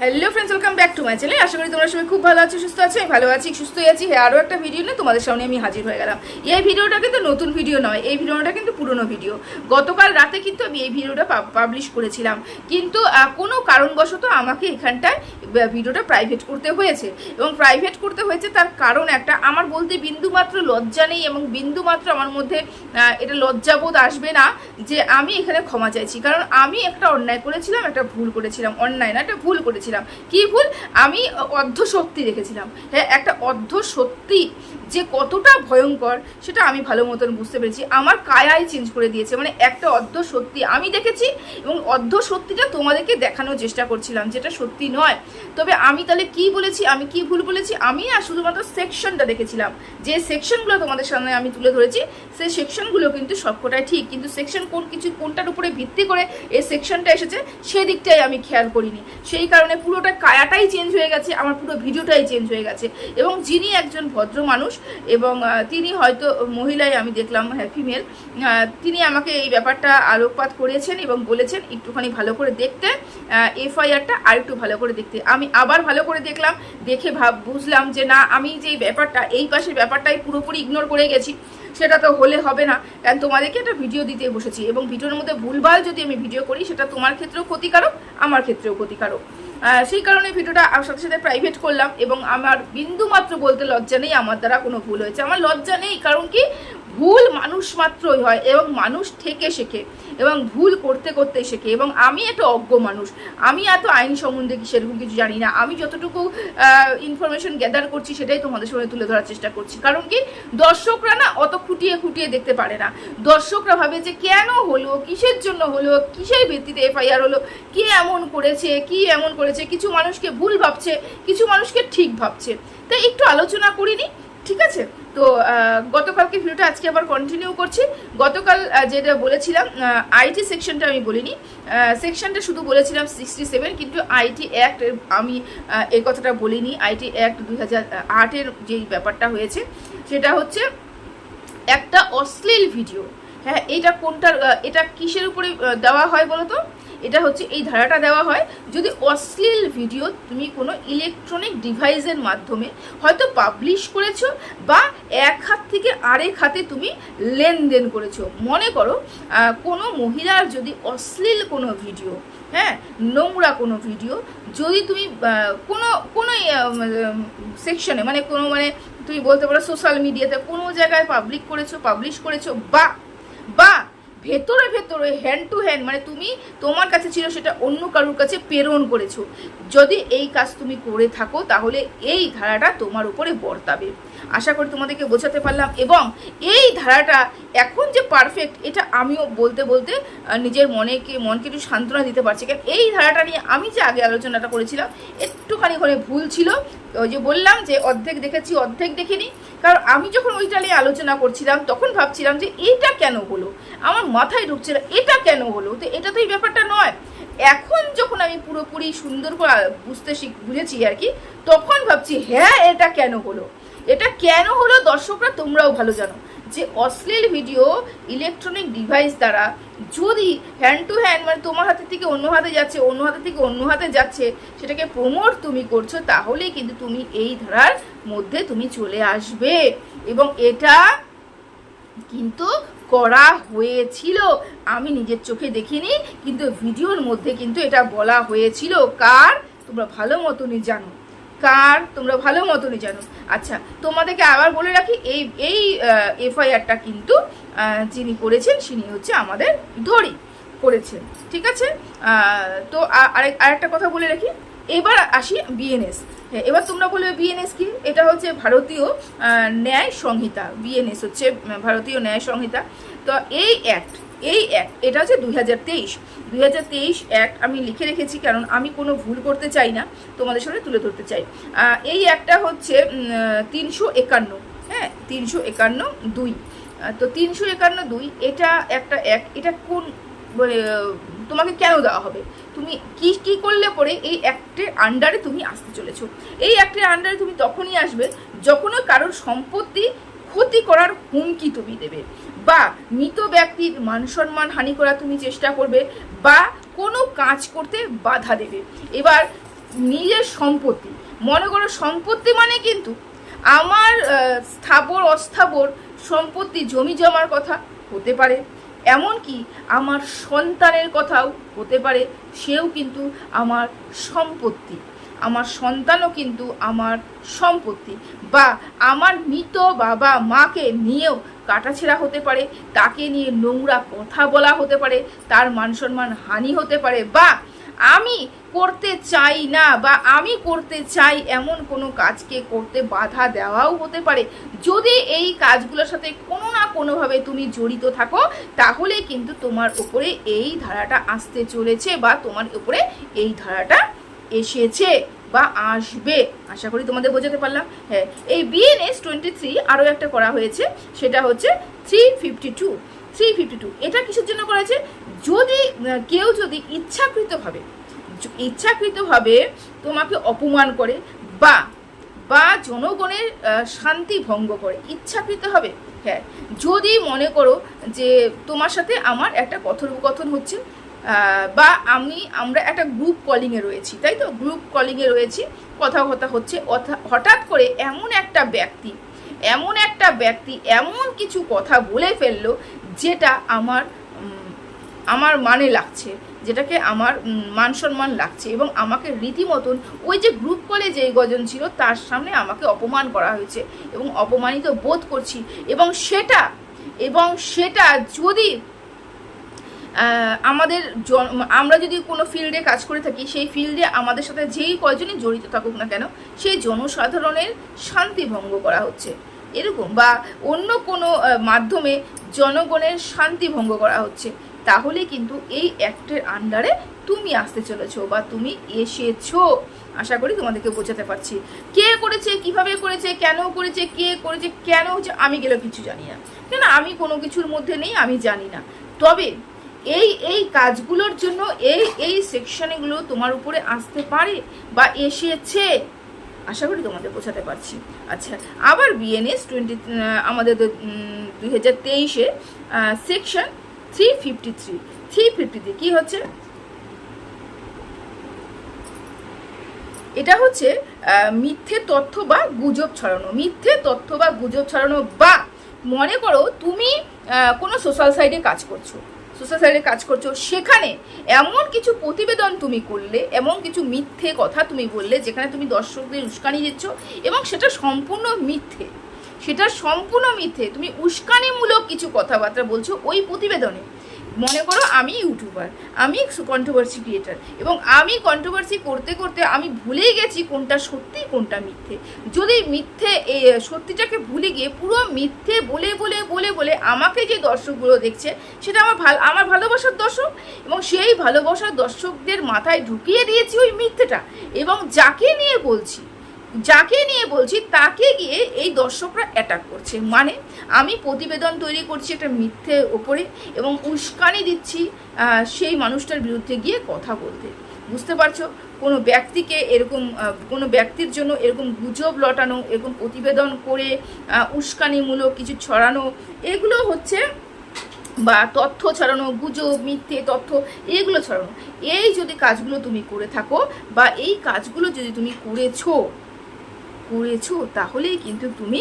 Hello friends welcome back to my channel আশা করি তোমরা সবাই খুব ভালো আছো, সুস্থ আছো আমি ভালো আছি, সুস্থই আছি। হ্যাঁ আরও একটা ভিডিও নিয়ে তোমাদের সামনে আমি হাজির হয়ে গেলাম। এই ভিডিওটা কিন্তু নতুন ভিডিও নয়, এই ভিডিওটা কিন্তু পুরনো ভিডিও গতকাল রাতে কিন্তু আমি এই ভিডিওটা পাবলিশ করেছিলাম। কিন্তু কোনো কারণবশত আমাকে এখানটায় ভিডিওটা প্রাইভেট করতে হয়েছে। এবং প্রাইভেট করতে হয়েছে তার কারণ একটা, আমার বলতে বিন্দুমাত্র লজ্জা নেই এবং বিন্দুমাত্র আমার মধ্যে এটা লজ্জাবোধ আসবে না যে আমি এখানে ক্ষমা চাইছি। কারণ আমি একটা অন্যায় করেছিলাম, একটা ভুল করেছিলাম। অন্যায় না, একটা ভুল করেছিলাম। কি ভুল? আমি অর্ধ সত্যি রেখেছিলাম হ্যাঁ একটা অর্ধ সত্যি যে কতটা ভয়ঙ্কর, সেটা আমি ভালো মতন বুঝতে পেরেছি। আমার কায়াই চেঞ্জ করে দিয়েছে। মানে একটা অর্ধ সত্যি আমি দেখেছি এবং অর্ধ সত্যিটা তোমাদেরকে দেখানোর চেষ্টা করছিলাম, যেটা সত্যি নয়। তবে আমি তাহলে কি বলেছি, আমি কি ভুল বলেছি? আমি না শুধুমাত্র সেকশনটা দেখেছিলাম। যে সেকশনগুলো তোমাদের সামনে আমি তুলে ধরেছি, সেই সেকশনগুলো কিন্তু সবকটাই ঠিক। কিন্তু সেকশন কোন কিছু কোনটার উপরে ভিত্তি করে এই সেকশনটা এসেছে, সেদিকটাই আমি খেয়াল করিনি। সেই কারণে পুরোটা কায়াটাই চেঞ্জ হয়ে গেছে, আমার পুরো ভিডিওটাই চেঞ্জ হয়ে গেছে। এবং যিনি একজন ভদ্র মানুষ এবং তিনি হয়তো মহিলাই, আমি দেখলাম হ্যাঁ ফিমেল তিনি আমাকে এই ব্যাপারটা আলোকপাত করেছেন এবং বলেছেন, একটুখানি ভালো করে দেখতে এফআইআরটা আর একটু ভালো করে দেখতে। আমি আবার ভালো করে দেখলাম, দেখে ভাব, বুঝলাম যে না, আমি যে ব্যাপারটা, এই পাশের ব্যাপারটাই পুরোপুরি ইগনোর করে গেছি। সেটা তো হলে হবে না। কারণ তোমাদেরকে একটা ভিডিও দিতে বসেছি। এবং ভিডিওর মধ্যে ভুলভাল যদি আমি ভিডিও করি, সেটা তোমার ক্ষেত্রেও ক্ষতিকারক, আমার ক্ষেত্রেও ক্ষতিকারক। সেই কারণে ভিডিওটা সাথে সাথে প্রাইভেট করলাম এবং আমার বিন্দু মাত্র বলতে লজ্জা নেই। আমার দ্বারা কোনো ভুল হয়েছে। আমার লজ্জা নেই। কারণ কি? ভুল মানুষ মাত্রই হয় এবং মানুষ থেকে শেখে এবং ভুল করতে করতে শেখে এবং আমি একটা অজ্ঞ মানুষ। আমি এত আইন সম্বন্ধে সেরকম কিছু জানি না। আমি যতটুকু ইনফরমেশন গ্যাদার করছি সেটাই তোমাদের সামনে তুলে ধরার চেষ্টা করছি। কারণ কি? দর্শকরা না অত খুঁটিয়ে খুঁটিয়ে দেখতে পারে না। দর্শকরা ভাবে যে কেন হলো, কিসের জন্য হলো, কিসের ভিত্তিতে এফআইআর হলো, কি এমন করেছে, কি এমন করেছে, কিছু মানুষকে ভুল ভাবছে, কিছু মানুষকে ঠিক ভাবছে। তাই একটু আলোচনা করিনি ঠিক আছে? তো গতকালকে ভিডিওটা আজকে আবার কন্টিনিউ করছি। গতকাল যেটা বলেছিলাম আইটি সেকশনটা আমি বলিনি। সেকশনটা শুধু বলেছিলাম সিক্সটি সেভেন কিন্তু আইটি অ্যাক্ট আমি এই কথাটা বলিনি। আইটি অ্যাক্ট দুই হাজার আটের যেই ব্যাপারটা হয়েছে, সেটা হচ্ছে একটা অশ্লীল ভিডিও হ্যাঁ এটা কোনটার এটা কিসের উপরে দেওয়া হয় বলো তো এটা হচ্ছে এই ধারাটা দেওয়া হয় যদি অশ্লীল ভিডিও তুমি কোনো ইলেকট্রনিক ডিভাইসের মাধ্যমে হয়তো পাবলিশ করেছ বা এক হাত থেকে আরেক হাতে তুমি লেনদেন করেছ। মনে করো কোনো মহিলার যদি অশ্লীল কোনো ভিডিও হ্যাঁ নোংরা কোনো ভিডিও যদি তুমি কোনো কোনো সেকশনে মানে কোনো মানে তুমি বলতে পারো সোশ্যাল মিডিয়াতে কোনো জায়গায় পাবলিক করেছ পাবলিশ করেছ বা বা ভেতরে ভেতরে হ্যান্ড টু হ্যান্ড মানে তুমি তোমার কাছে ছিল সেটা অন্য কারোর কাছে প্রেরণ করেছ। যদি এই কাজ তুমি করে থাকো, তাহলে এই ধারাটা তোমার উপরে বর্তাবে। আশা করি তোমাদেরকে বোঝাতে পারলাম। এবং এই ধারাটা এখন যে পারফেক্ট এটা আমিও বলতে বলতে নিজের মনেকে, মনকে একটু সান্ত্বনা দিতে পারছি। কারণ এই ধারাটা নিয়ে আমি যে আগে আলোচনাটা করেছিলাম, একটুখানি করে ভুল ছিল। ওই যে বললাম যে অর্ধেক দেখেছি, অর্ধেক দেখিনি। কারণ আমি যখন ওইটা নিয়ে আলোচনা করছিলাম, তখন ভাবছিলাম যে এটা কেন হলো? আমার মাথায় ঢুকছে না, এটা কেন হলো? তো এটা তো এই ব্যাপারটা নয়। এখন যখন আমি পুরোপুরি সুন্দর করে বুঝতে শিখ, বুঝেছি আর কি, তখন ভাবছি হ্যাঁ এটা কেন হলো? এটা কেন হলো? দর্শকরা, তোমরাও ভালো জানো। যে অশ্লীল ভিডিও ইলেকট্রনিক ডিভাইস দ্বারা যদি হ্যান্ড টু হ্যান্ড মানে তোমার হাতে থেকে অন্য হাতে যাচ্ছে, অন্য হাতে থেকে অন্য হাতে যাচ্ছে, সেটাকে প্রমোট তুমি করছ, তাহলেই কিন্তু তুমি এই ধারার মধ্যে তুমি চলে আসবে। এবং এটা কিন্তু করা হয়েছিল। আমি নিজের চোখে দেখিনি, কিন্তু ভিডিওর মধ্যে কিন্তু এটা বলা হয়েছিল। কার? তোমরা ভালো মতনই জানো। কার? তোমরা ভালো মতনই জানো। আচ্ছা তোমাদেরকে আবার বলে রাখি, এই এই এফআইআরটা কিন্তু যিনি করেছেন তিনি হচ্ছে আমাদের ধরি করেছেন। ঠিক আছে? তো আরেক, আরেকটা কথা বলে রাখি। এবার আসি বিএনএস। হ্যাঁ এবার তোমরা বলবে বিএনএস কি? এটা হচ্ছে ভারতীয় ন্যায় সংহিতা। বিএনএস হচ্ছে ভারতীয় ন্যায় সংহিতা। তো এই অ্যাক্ট এই অ্যাক্ট এটা হচ্ছে দুই হাজার তেইশ। দুই হাজার তেইশ অ্যাক্ট আমি লিখে রেখেছি কারণ আমি কোনো ভুল করতে চাই না তোমাদের সামনে তুলে ধরতে চাই। এই অ্যাক্টটা হচ্ছে তিনশো একান্ন হ্যাঁ তিনশো একান্ন দুই। তো তিনশো একান্ন দুই এটা একটা অ্যাক্ট এটা কোন মানে, তোমাকে কেন দেওয়া হবে? তুমি কি কি করলে পরে এই অ্যাক্টের আন্ডারে তুমি আসতে চলেছো? এই অ্যাক্টের আন্ডারে তুমি তখনই আসবে যখনও কারোর সম্পত্তি ক্ষতি করার হুমকি তুমি দেবে। বা মৃত ব্যক্তির মান সম্মান হানি করার তুমি চেষ্টা করবে বা কোনো কাজ করতে বাধা দেবে। এবার নিজের সম্পত্তি। মনে করো সম্পত্তি মানে কিন্তু আমার স্থাবর, অস্থাবর সম্পত্তি, জমি জমার কথা হতে পারে। এমনকি আমার সন্তানের কথাও হতে পারে। সেও কিন্তু আমার সম্পত্তি। আমার সন্তানও কিন্তু আমার সম্পত্তি বা আমার মৃত বাবা মাকে নিয়েও কাটাছেড়া হতে পারে, তাকে নিয়ে নোংরা কথা বলা হতে পারে, তার মান সম্মান হানি হতে পারে বা আমি করতে চাই না বা আমি করতে চাই এমন কোনো কাজকে করতে বাধা দেওয়াও হতে পারে। যদি এই কাজগুলোর সাথে কোনো না কোনোভাবে তুমি জড়িত থাকো, তাহলে কিন্তু তোমার উপরে এই ধারাটা আসতে চলেছে বা তোমার উপরে এই ধারাটা এসেছে বা আসবে। আশা করি তোমাদের বোঝাতে পারলাম। হ্যাঁ এই বিএনএস টোয়েন্টি থ্রি আরও একটা করা হয়েছে, সেটা হচ্ছে three fifty two three fifty two এটা কিসের জন্য করা হয়েছে? যদি কেউ যদি ইচ্ছাকৃতভাবে ইচ্ছাকৃতভাবে তোমাকে অপমান করে বা বা জনগণের শান্তি ভঙ্গ করে, ইচ্ছাকৃত হবে হ্যাঁ যদি মনে করো যে তোমার সাথে আমার একটা কথোপকথন হচ্ছে বা আমি, আমরা একটা গ্রুপ কলিংয়ে রয়েছি, তাই তো? গ্রুপ কলিংয়ে রয়েছি কথা কথা হচ্ছে হঠাৎ করে এমন একটা ব্যক্তি, এমন একটা ব্যক্তি এমন কিছু কথা বলে ফেলল, যেটা আমার আমার মানে লাগছে, যেটাকে আমার মান সম্মান লাগছে এবং আমাকে রীতিমতন ওই যে গ্রুপ কলে যেই গজন ছিল, তার সামনে আমাকে অপমান করা হয়েছে এবং অপমানিত বোধ করছি এবং সেটা এবং সেটা যদি আমাদের আমরা যদি কোনো ফিল্ডে কাজ করে থাকি, সেই ফিল্ডে আমাদের সাথে যেই কয়জনই জড়িত থাকুক না কেন, সেই জনসাধারণের শান্তি ভঙ্গ করা হচ্ছে। এরকম বা অন্য কোনো মাধ্যমে জনগণের শান্তি ভঙ্গ করা হচ্ছে। তাহলে কিন্তু এই অ্যাক্টের আন্ডারে তুমি আসতে চলেছো বা তুমি এসেছ। আশা করি তোমাদেরকে বোঝাতে পারছি। কে করেছে, কীভাবে করেছে, কেন করেছে, কে করেছে, কেন হচ্ছে, আমি গেলে কিছু জানি না। কেন আমি কোনো কিছুর মধ্যে নেই, আমি জানি না। তবে এই এই কাজগুলোর জন্য এই এই সেকশনগুলো তোমার উপরে আসতে পারে বা এসেছে। আশা করি তোমাদের বোঝাতে পারছি। আচ্ছা আবার বিএনএস টোয়েন্টি আমাদের দুই হাজার তেইশে section three fifty three three fifty three কী হচ্ছে? এটা হচ্ছে মিথ্যে তথ্য বা গুজব ছড়ানো। মিথ্যে তথ্য বা গুজব ছড়ানো বা, মনে করো তুমি কোনো সোশ্যাল সাইটে কাজ করছ। সাইটে কাজ করছ, সেখানে এমন কিছু প্রতিবেদন তুমি করলে, এমন কিছু মিথ্যে কথা তুমি বললে, যেখানে তুমি দর্শকদের উস্কানি দিচ্ছ এবং সেটা সম্পূর্ণ মিথ্যে। সেটা সম্পূর্ণ মিথ্যে। তুমি উস্কানিমূলক কিছু কথাবার্তা বলছো ওই প্রতিবেদনে। মনে করো আমি ইউটিউবার, আমি কন্ট্রোভার্সি ক্রিয়েটার এবং আমি কন্ট্রোভার্সি করতে করতে আমি ভুলেই গেছি কোনটা সত্যি, কোনটা মিথ্যে। যদি মিথ্যে সত্যিটাকে ভুলে গিয়ে পুরো মিথ্যে বলে বলে বলে বলে আমাকে যে দর্শকগুলো দেখছে, সেটা আমার ভালো, আমার ভালোবাসার দর্শক এবং সেই ভালোবাসার দর্শকদের মাথায় ঢুকিয়ে দিয়েছি ওই মিথ্যেটা এবং যাকে নিয়ে বলছি যাকে নিয়ে বলছি, তাকে গিয়ে এই দর্শকরা অ্যাটাক করছে। মানে আমি প্রতিবেদন তৈরি করছি একটা মিথ্যে ওপরে এবং উস্কানি দিচ্ছি সেই মানুষটার বিরুদ্ধে গিয়ে কথা বলতে। বুঝতে পারছ? কোনো ব্যক্তিকে এরকম কোনো ব্যক্তির জন্য এরকম গুজব লটানো, এরকম প্রতিবেদন করে উস্কানিমূলক কিছু ছড়ানো, এগুলো হচ্ছে বা তথ্য ছড়ানো, গুজব, মিথ্যে তথ্য, এগুলো ছড়ানো। এই যদি কাজগুলো তুমি করে থাকো বা এই কাজগুলো যদি তুমি করেছ করেছ, তাহলেই কিন্তু তুমি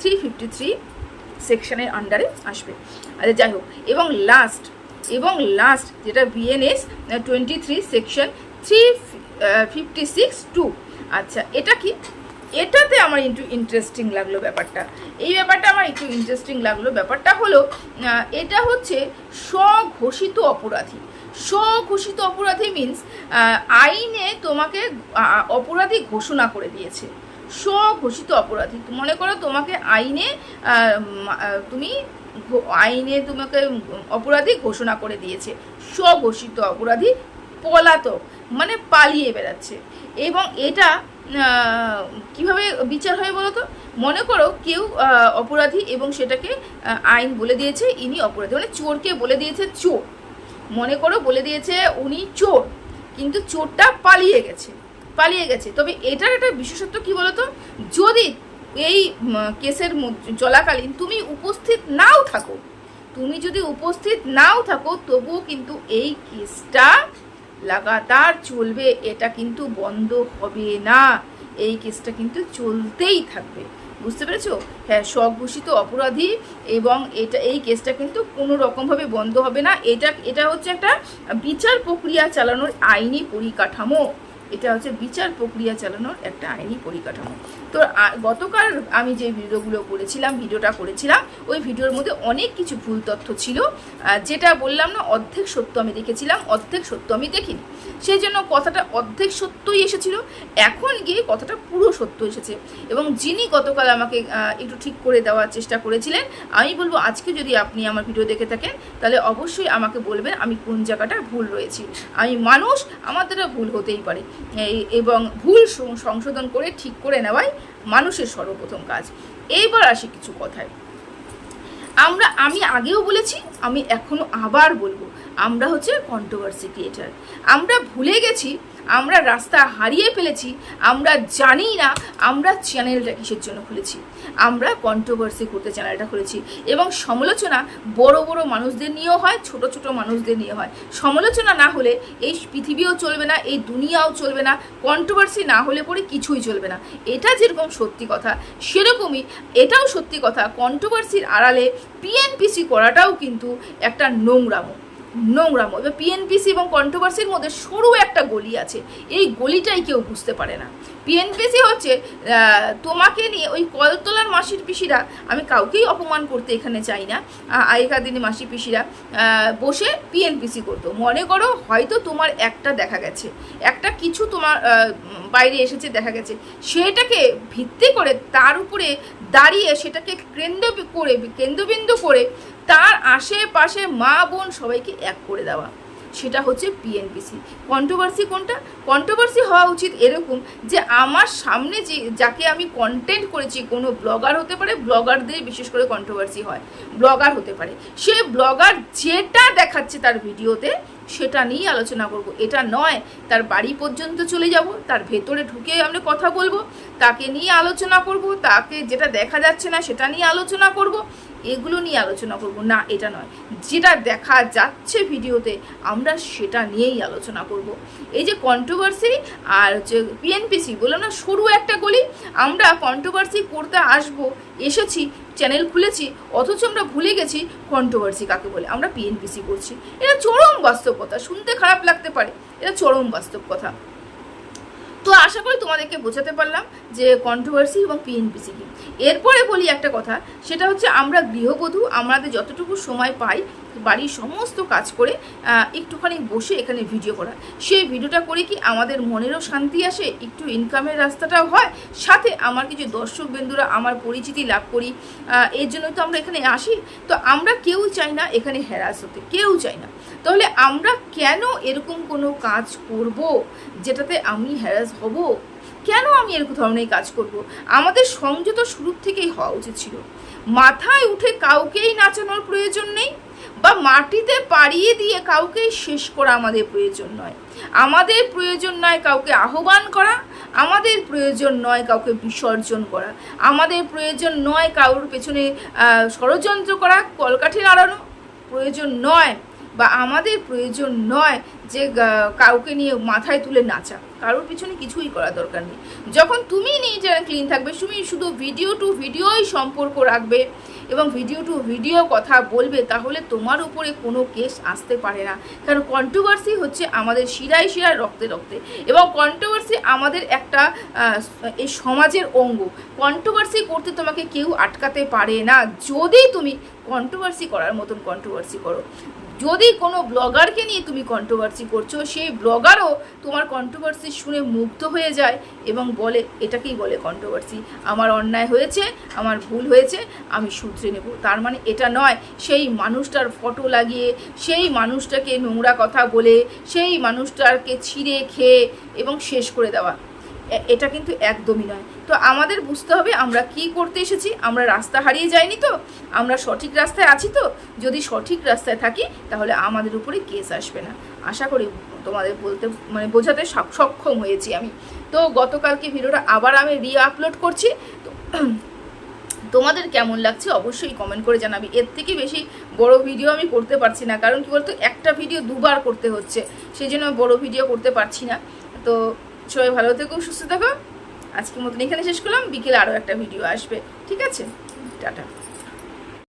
থ্রি ফিফটি থ্রি সেকশনের আন্ডারে আসবে। আচ্ছা যাই হোক, এবং লাস্ট এবং লাস্ট যেটা BNS twenty three section three fifty six two আচ্ছা এটা কি? এটাতে আমার একটু ইন্টারেস্টিং লাগল ব্যাপারটা। এই ব্যাপারটা আমার একটু ইন্টারেস্টিং লাগল ব্যাপারটা হলো এটা হচ্ছে স্বঘোষিত অপরাধী। স্বঘোষিত অপরাধী মিন্স আইনে তোমাকে অপরাধী ঘোষণা করে দিয়েছে। স্বঘোষিত অপরাধী। মনে করো তোমাকে আইনে তুমি আইনে তোমাকে অপরাধী ঘোষণা করে দিয়েছে। স্বঘোষিত অপরাধী পলাতক মানে পালিয়ে বেড়াচ্ছে। এবং এটা কীভাবে বিচার হয় বলো তো? মনে করো কেউ অপরাধী এবং সেটাকে আইন বলে দিয়েছে, ইনি অপরাধী। মানে চোরকে বলে দিয়েছে চোর। মনে করো বলে দিয়েছে উনি চোর, কিন্তু চোরটা পালিয়ে গেছে। পালিয়ে গেছে। তবে এটার একটা বিশেষত্ব কি বলতো? যদি এই কেসের চলাকালীন তুমি উপস্থিত নাও থাকো, তুমি যদি উপস্থিত নাও থাকো, তবুও কিন্তু এই কেসটা লাগাতার চলবে, এটা কিন্তু বন্ধ হবে না। এই কেসটা কিন্তু চলতেই থাকবে। বুঝতে পেরেছ? হ্যাঁ স্বঘোষিত অপরাধী এবং এটা, এই কেসটা কিন্তু কোনো রকমভাবে বন্ধ হবে না। এটা এটা হচ্ছে একটা বিচার প্রক্রিয়া চালানোর আইনি পরিকাঠামো। এটা হচ্ছে বিচার প্রক্রিয়া চালানোর একটা আইনি পরিকাঠামো। তো গতকাল আমি যে ভিডিওগুলো করেছিলাম, ভিডিওটা করেছিলাম, ওই ভিডিওর মধ্যে অনেক কিছু ভুল তথ্য ছিল। যেটা বললাম না, অর্ধেক সত্য আমি দেখেছিলাম, অর্ধেক সত্য আমি দেখিনি। সেই জন্য কথাটা অর্ধেক সত্যই এসেছিল, এখন গিয়ে কথাটা পুরো সত্য এসেছে। এবং যিনি গতকাল আমাকে একটু ঠিক করে দেওয়ার চেষ্টা করেছিলেন, আমি বলব আজকে যদি আপনি আমার ভিডিও দেখে থাকেন, তাহলে অবশ্যই আমাকে বলবেন আমি কোন জায়গাটা ভুল রয়েছি। আমি মানুষ আমার দ্বারা ভুল হতেই পারে। এবং ভুল সংশোধন করে, ঠিক করে নেওয়াই মানুষের সর্বপ্রথম কাজ। এইবার আসি কিছু কথায়। আমরা, আমি আগেও বলেছি, আমি এখনও আবার বলব, আমরা হচ্ছে কন্ট্রোভার্সি ক্রিয়েটার আমরা ভুলে গেছি আমরা রাস্তা হারিয়ে ফেলেছি, আমরা জানি না আমরা চ্যানেলটা কিসের জন্য খুলেছি। আমরা কন্ট্রোভার্সি করতে চ্যানেলটা খুলেছি এবং সমালোচনা বড় বড় মানুষদের নিয়েও হয়, ছোট ছোট মানুষদের নিয়ে হয়। সমালোচনা না হলে এই পৃথিবীও চলবে না, এই দুনিয়াও চলবে না কন্ট্রোভার্সি না হলে পরে কিছুই চলবে না। এটা যেরকম সত্যি কথা, সেরকমই এটাও সত্যি কথা কন্ট্রোভার্সির আড়ালে পিএনপিসি করাটাও কিন্তু একটা নোংরামো। নোংরামো এবার পিএনপিসি এবং কন্ট্রোভার্সির মধ্যে সরু একটা গলি আছে। এই গলিটাই কেউ বুঝতে পারে না। পিএনপিসি হচ্ছে তোমাকে নিয়ে ওই কলতলার মাসির পিসিরা, আমি কাউকেই অপমান করতে এখানে চাই না আগেকার দিনে মাসি পিসিরা বসে পিএনপিসি করতো। মনে করো হয়তো তোমার একটা দেখা গেছে, একটা কিছু তোমার বাইরে এসেছে দেখা গেছে, সেটাকে ভিত্তি করে তার উপরে দাঁড়িয়ে সেটাকে কেন্দ্র করে, কেন্দ্রবিন্দু করে তার আশেপাশে মা বোন সবাইকে এক করে দেওয়া। সেটা হচ্ছে পিএনপিসি কন্ট্রোভার্সি কোনটা? কন্ট্রোভার্সি হওয়া উচিত এরকম যে আমার সামনে যে, যাকে আমি কন্টেন্ট করেছি, কোনো ব্লগার হতে পারে ব্লগারদের বিশেষ করে কন্ট্রোভার্সি হয়। ব্লগার হতে পারে। সে ব্লগার যেটা দেখাচ্ছে তার ভিডিওতে, সেটা নিয়েই আলোচনা করব। এটা নয়, তার বাড়ি পর্যন্ত চলে যাব, তার ভেতরে ঢুকে আমরা কথা বলব, তাকে নিয়ে আলোচনা করব, তাকে যেটা দেখা যাচ্ছে না সেটা নিয়ে আলোচনা করব এগুলো নিয়ে আলোচনা করব। না, এটা নয়। যেটা দেখা যাচ্ছে ভিডিওতে, আমরা সেটা নিয়েই আলোচনা করব। এই যে কন্ট্রোভার্সি আর হচ্ছে পিএনপিসি বললাম না, সরু একটা গলি। আমরা কন্ট্রোভার্সি করতে আসব, এসেছি চ্যানেল খুলেছি, অথচ আমরা ভুলে গেছি কন্ট্রোভার্সি কাকে বলে। আমরা পিএনপিসি করছি। এটা চরম বাস্তব কথা শুনতে খারাপ লাগতে পারে। এটা চরম বাস্তব কথা আশা করি তোমাদেরকে বোঝাতে পারলাম যে কন্ট্রোভার্সি এবং পিএনপিসি কি। এরপরে বলি একটা কথা, সেটা হচ্ছে আমরা গৃহবধূ, আমাদের যতটুকু সময় পাই বাড়ির সমস্ত কাজ করে একটুখানি বসে এখানে ভিডিও করা। সেই ভিডিওটা করে কি আমাদের মনেরও শান্তি আসে, একটু ইনকামের রাস্তাটাও হয়, সাথে আমার কিছু দর্শক বন্ধুরা আমার পরিচিতি লাভ করি এর জন্য তো আমরা এখানে আসি। তো আমরা কেউ চাই না এখানে হ্যারাস হতে, কেউ চাই না। তাহলে আমরা কেন এরকম কোনো কাজ করব যেটাতে আমি হ্যারাস হব? কেন আমি এরকম ধরনের কাজ করব? আমাদের সংযত শুরু থেকেই হওয়া উচিত ছিল। মাথায় উঠে কাউকেই নাচানোর প্রয়োজন নেই বা মাটিতে পাড়িয়ে দিয়ে কাউকেই শেষ করা আমাদের প্রয়োজন নয়। আমাদের প্রয়োজন নয় কাউকে আহ্বান করা, আমাদের প্রয়োজন নয় কাউকে বিসর্জন করা, আমাদের প্রয়োজন নয় কারোর পেছনে ষড়যন্ত্র করা, কলকাঠি নাড়ানো। প্রয়োজন নয় বা আমাদের প্রয়োজন নয় যে কাউকে নিয়ে মাথায় তুলে নাচা। কারোর পিছনে কিছুই করা দরকার নেই। যখন তুমি নিজে ক্লিন থাকবে, তুমি শুধু ভিডিও টু ভিডিওই সম্পর্ক রাখবে এবং ভিডিও টু ভিডিও কথা বলবে, তাহলে তোমার উপরে কোনো কেস আসতে পারে না। কারণ কন্ট্রোভার্সি হচ্ছে আমাদের শিরায় শিরায় রক্তে রক্তে এবং কন্ট্রোভার্সি আমাদের একটা এই সমাজের অঙ্গ। কন্ট্রোভার্সি করতে তোমাকে কেউ আটকাতে পারে না। যদি তুমি কন্ট্রোভার্সি করার মতন কন্ট্রোভার্সি করো যদি কোনো ব্লগারকে নিয়ে তুমি কন্ট্রোভার্সি করছ, সেই ব্লগারও তোমার কন্ট্রোভার্সি শুনে মুগ্ধ হয়ে যায় এবং বলে, এটাকেই বলে কন্ট্রোভার্সি আমার অন্যায় হয়েছে, আমার ভুল হয়েছে, আমি শুধরে নেব। তার মানে এটা নয়, সেই মানুষটার ফটো লাগিয়ে, সেই মানুষটাকে নোংরা কথা বলে, সেই মানুষটাকে ছিঁড়ে খেয়ে এবং শেষ করে দেওয়া। এটা কিন্তু একদমই নয়। তো আমাদের বুঝতে হবে আমরা কি করতে এসেছি, আমরা রাস্তা হারিয়ে যাইনি তো, আমরা সঠিক রাস্তায় আছি তো, যদি সঠিক রাস্তায় থাকি তাহলে আমাদের উপরে কেস আসবে না। আশা করি তোমাদের বলতে মানে বোঝাতে সক্ষম হয়েছি আমি। তো গতকালকে ভিডিওটা আবার আমি রি আপলোড করছি। তো তোমাদের কেমন লাগছে অবশ্যই কমেন্ট করে জানাবি। এর থেকে বেশি বড় ভিডিও আমি করতে পারছি না। কারণ কি বলতো, একটা ভিডিও দুবার করতে হচ্ছে। সেই জন্য বড় ভিডিও করতে পারছি না। তো সবাই ভালো থেকো, সুস্থ থাকো। আজকের মতন এখানে শেষ করলাম। বিকেলে আরও একটা ভিডিও আসবে। ঠিক আছে? টাটা।